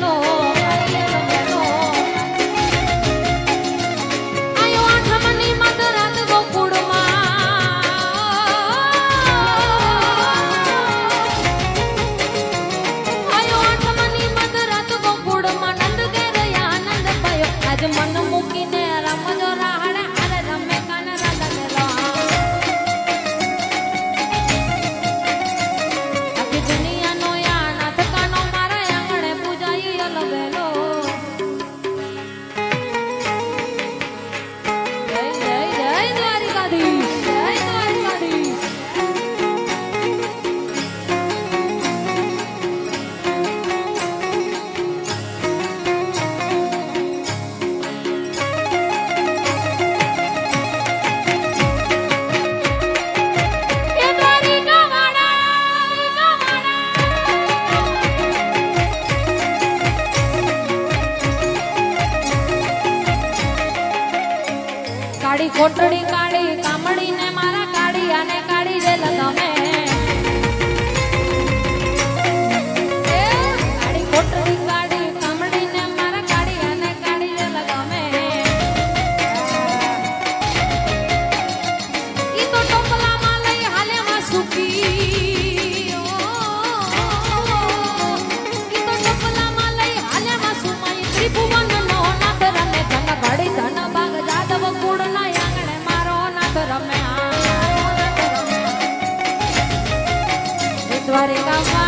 홀로. કાળી ખોટડી કાળી કામડી ને મારા કાળી અને કાળી રે લગમે કાળી ખોટડી કાળી કામડી ને મારા કાળી અને કાળી રે લગમે ઈ Warga